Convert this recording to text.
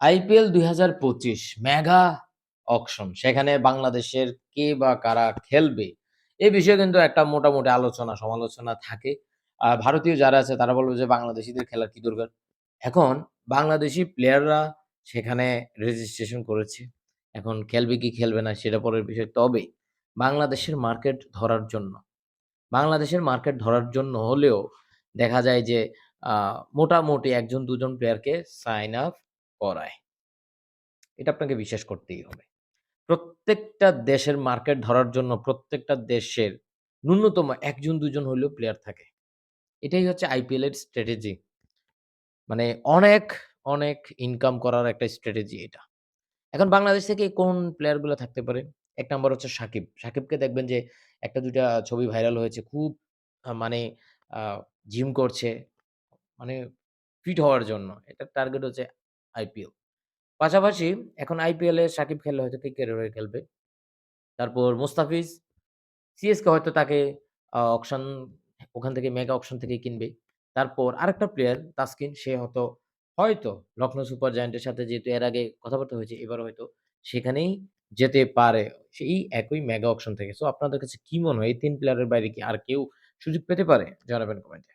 IPL ২০২৫ mega auction সেখানে বাংলাদেশের কে বা কারা খেলবে? এ বিষয়ে কিন্তু একটা মোটামুটি আলোচনা সমালোচনা থাকে। আর ভারতীয় যারা আছে তারা বলবে যে বাংলাদেশিদের খেলার কি দরকার? এখন বাংলাদেশি প্লেয়াররা সেখানে রেজিস্ট্রেশন করেছে। এখন খেলবে কি খেলবে না সেটা পরের বিষয়। তবে বাংলাদেশের মার্কেট ধরার জন্য, বাংলাদেশের মার্কেট ধরার জন্য হলেও দেখা যায় যে মোটামুটি একজন দুজন প্লেয়ারকে সাইন আপ করায়। এটা আপনাকে বিশ্বাস করতেই হবে। প্রত্যেকটা দেশের মার্কেট ধরার জন্য প্রত্যেকটা দেশের ন্যূনতম ১ জন ২ জন হইলেও প্লেয়ার থাকে। এটাই হচ্ছে আইপিএল এর স্ট্র্যাটেজি। মানে অনেক, অনেক ইনকাম করার একটা স্ট্র্যাটেজি এটা। এখন বাংলাদেশ থেকে কোন প্লেয়ারগুলা থাকতে পারে? ১ নাম্বার হচ্ছে সাকিব। সাকিবকে দেখবেন যে ১ টা ২ টা ছবি ভাইরাল হয়েছে। খুব মানে জিম করছে। মানে ফিট হওয়ার জন্য। এটার টার্গেট হচ্ছে আইপিএল। পাশাপাশি এখন আইপিএল সাকিব খেললে হয়তো এর হয়ে খেলবে। তারপর মুস্তাফিজ, সিএসকে হয়তো তাকে অকশন ওখান থেকে মেগা অকশন থেকে কিনবে। তারপর আরেকটা প্লেয়ার তাসকিন সে হয়তো, হয়তো লখনৌ সুপার জায়ান্টের সাথে যেহেতু এর আগে কথাবার্তা হয়েছে এবার হয়তো সেখানেই যেতে পারে। সেই একই মেগা অপশন থেকে। সো আপনাদের কাছে কি মনে হয় এই তিন প্লেয়ারের বাইরে কি আর কেউ সুযোগ পেতে পারে? জানাবেন কমেন্টে।